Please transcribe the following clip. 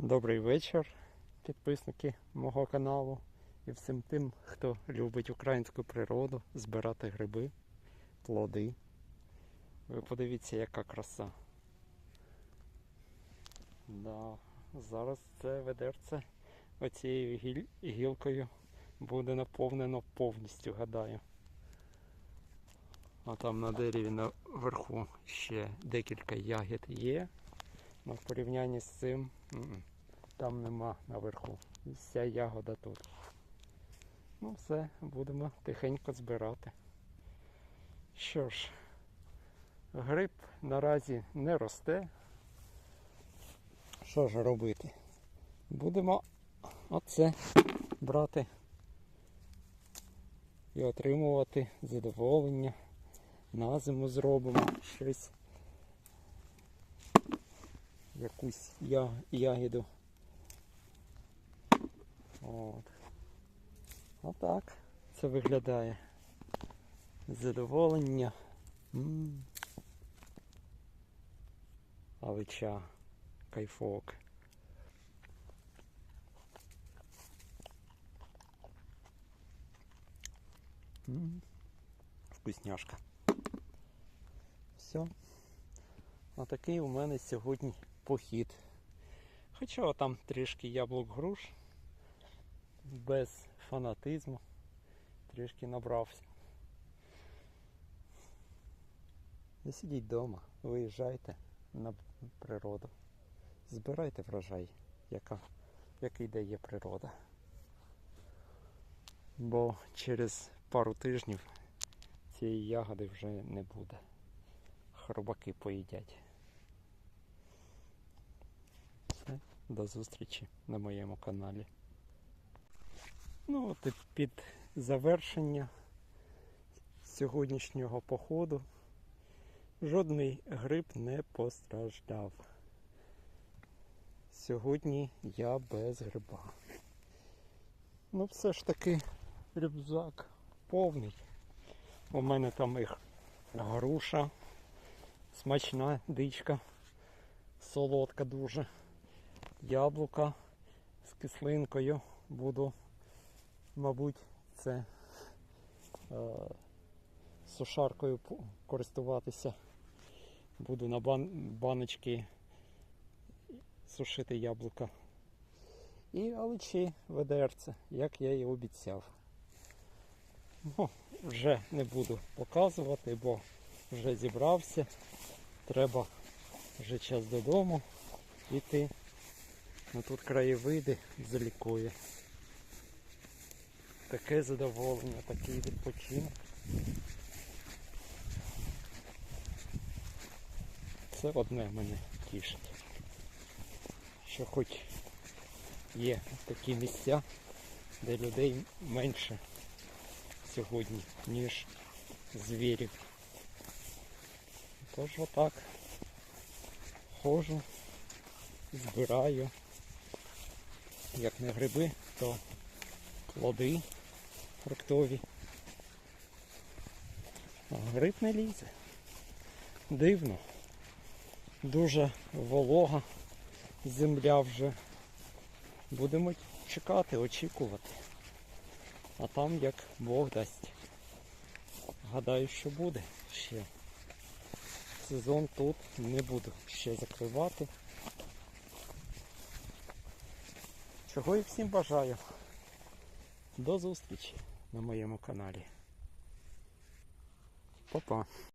Добрий вечір, підписники мого каналу і всім тим, хто любить українську природу, збирати гриби, плоди. Ви подивіться, яка краса. Да, зараз це ведерце оцією гіль- гілкою буде наповнено повністю, гадаю. А там на дереві наверху ще декілька ягід є. Ну, в порівнянні з цим там нема наверху. І Вся ягода тут. Ну все, будемо тихенько збирати. Що ж, гриб наразі не росте. Що ж робити? Будемо оце брати і отримувати задоволення. На зиму зробимо щось якусь я, ягіду. От. Отак це виглядає. Задоволення. М. Алича. Кайфок. М. Вкусняшка. Все. Отакий у мене сьогодні похід. Хоча там трішки яблук груш, без фанатизму, трішки набрався. Не сидіть вдома, виїжджайте на природу. Збирайте врожай, яка, який дає природа. Бо через пару тижнів цієї ягоди вже не буде. Хробаки поїдять. Все, до зустрічі на моєму каналі. Ну от і під завершення сьогоднішнього походу жодний гриб не постраждав. Сьогодні я без гриба. Ну все ж таки рюкзак повний. У мене там їх груша, смачна дичка, солодка дуже. Яблука з кислинкою буду, мабуть, це е, сушаркою користуватися. Буду на бан, баночки сушити яблука. І аличі ведерце, як я і обіцяв. Ну, вже не буду показувати, бо вже зібрався. Треба вже час додому йти. Ну тут краєвиди залікує. Таке задоволення, такий відпочинок. Це одне мене тішить. Що хоч є такі місця, де людей менше сьогодні, ніж звірів. Тож отак ходжу, збираю. Як не гриби, то плоди фруктові. А гриб не лізе. Дивно. Дуже волога земля вже. Будемо чекати, очікувати. А там як Бог дасть. Гадаю, що буде ще. Сезон тут не буду ще закривати. Чого і всім бажаю. До зустрічі на моєму каналі. Па-па.